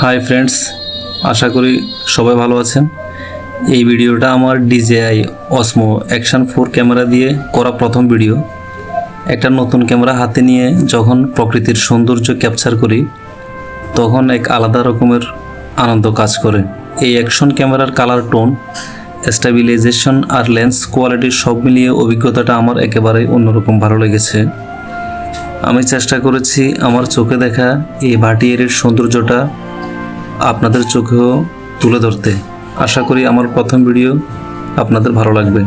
Hi friends আশা করি সবাই ভালো আছেন। এই ভিডিওটা আমার DJI Osmo action four camera দিয়ে করা প্রথম ভিডিও। একটা নতুন ক্যামেরা হাতে নিয়ে যখন প্রকৃতির সৌন্দর্য ক্যাপচার করি, তখন এক আলাদা রকমের আনন্দ কাজ করে। এই অ্যাকশন ক্যামেরার কালার টোন স্টেবিলাইজেশন আর লেন্স কোয়ালিটি সব মিলিয়ে অভিজ্ঞতাটা আমার একেবারেই অন্যরকম ভালো লেগেছে। আমি চেষ্টা করেছি আমার চোখে দেখা এই ভাটিয়ারির সৌন্দর্যটা আপনাদের চোখেও তুলে ধরতে আশা করি আমার প্রথম ভিডিও আপনাদের ভালো লাগবে।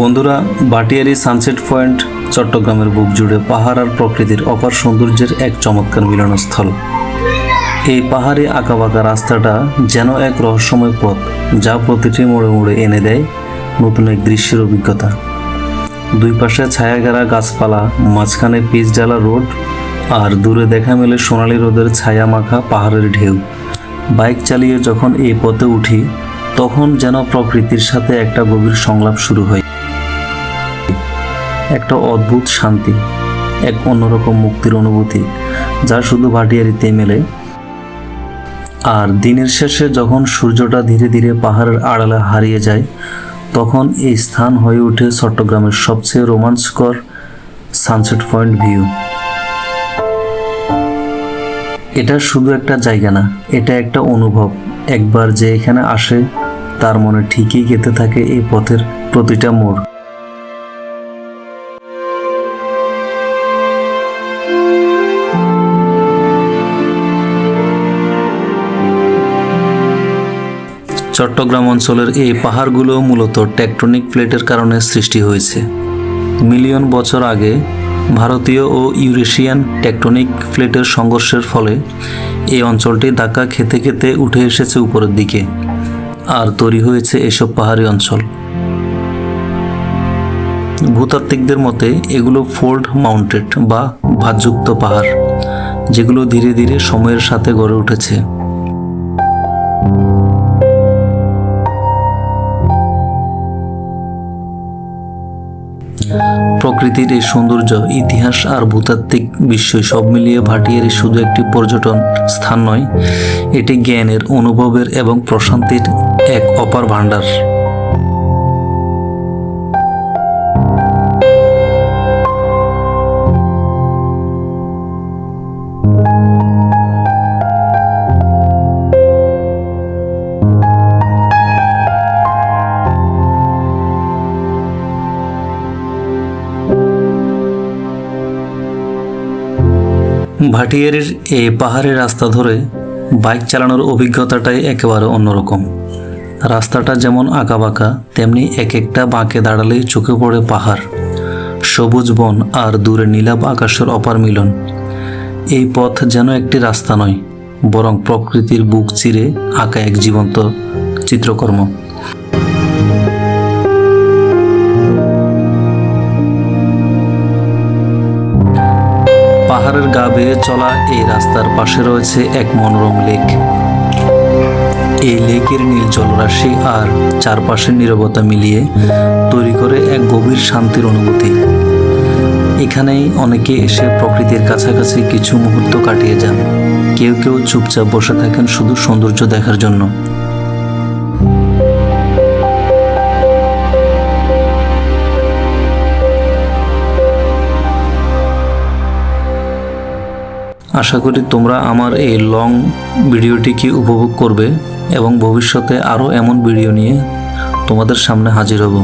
বন্ধুরা, বাটিয়ারি সানসেট পয়েন্ট চট্টগ্রামের বুক জুড়ে পাহাড় আর প্রকৃতির অপার সৌন্দর্যের এক চমৎকার মিলনস্থল। এই পাহাড়ি আঁকাবাঁকা রাস্তাটা যেন এক রহস্যময় পথ, যা প্রতিটি মোড়ে মোড়ে এনে দেয় নতুন এক দৃশ্যের অভিজ্ঞতা। দুই পাশে ছায়াঘেরা গাছপালা, মাঝখানে পিচ ডালা রোড আর দূরে দেখা মেলে সোনালি রোদের ছায়া মাখা পাহাড়ের ঢেউ। বাইক চালিয়ে যখন এই পথে উঠি, তখন যেন প্রকৃতির সাথে একটা গভীর সংলাপ শুরু হয়। একটা অদ্ভুত শান্তি, এক অন্যরকম মুক্তির অনুভূতি, যা শুধু ভাটিয়ারিতে মেলে। আর দিনের শেষে যখন সূর্যটা ধীরে ধীরে পাহাড়ের আড়ালে হারিয়ে যায় তখন এই স্থান হয়ে ওঠে চট্টগ্রামের সবচেয়ে রোমাঞ্চকর সানসেট পয়েন্ট ভিউ এটা শুধু একটা জায়গা না, এটা একটা অনুভব। একবার যে এখানে আসে, তার মনে ঠিকই গেতে থাকে এই পথের প্রতিটা মোড়। চট্টগ্রাম অঞ্চলের এই পাহাড়গুলো মূলত টেকটনিক প্লেটের কারণে সৃষ্টি হয়েছে। মিলিয়ন বছর আগে ভারতীয় ও ইউরেশিয়ান টেকটনিক প্লেটের সংঘর্ষের ফলে এই অঞ্চলটি ধাক্কা খেতে খেতে উঠে এসেছে উপরের দিকে, আর তৈরি হয়েছে এসব পাহাড়ি অঞ্চল। ভূতাত্ত্বিকদের মতে, এগুলো ফোল্ড মাউন্টেড বা ভাতযুক্ত পাহাড়, যেগুলো ধীরে ধীরে সময়ের সাথে গড়ে উঠেছে। প্রকৃতির এই সৌন্দর্য, ইতিহাস আর ভূতাত্ত্বিক বিশ্ব সব মিলিয়ে ভাটিয়ারি শুধু একটি পর্যটন স্থান নয়, এটি জ্ঞানের, অনুভবের এবং প্রশান্তির এক অপার ভাণ্ডার। ভাটিয়ারির এই পাহাড়ি রাস্তা ধরে বাইক চালানোর অভিজ্ঞতাটাই একেবারে অন্যরকম। রাস্তাটা যেমন আঁকাবাঁকা, তেমনি এক একটা বাঁকে দাঁড়ালেই চোখে পড়ে পাহাড়। সবুজ বন আর দূরে নীলাভ আকাশের অপার মিলন। এই পথ যেন একটি রাস্তা নয়, বরং প্রকৃতির বুক চিরে আঁকা এক জীবন্ত চিত্রকর্ম। পাহাড়ের গা বেয়ে চলা এই রাস্তার পাশে রয়েছে এক মনোরম লেক। এই লেকের নীল জলরাশি আর চারপাশের নীরবতা মিলিয়ে তৈরি করে এক গভীর শান্তির অনুভূতি। এখানেই অনেকে এসে প্রকৃতির কাছাকাছি কিছু মুহূর্ত কাটিয়ে যান। কেউ কেউ চুপচাপ বসে থাকেন শুধু সৌন্দর্য দেখার জন্য। আশা করি তোমরা আমার এই লং ভিডিওটিকে উপভোগ করবে এবং ভবিষ্যতে আরও এমন ভিডিও নিয়ে তোমাদের সামনে হাজির হব।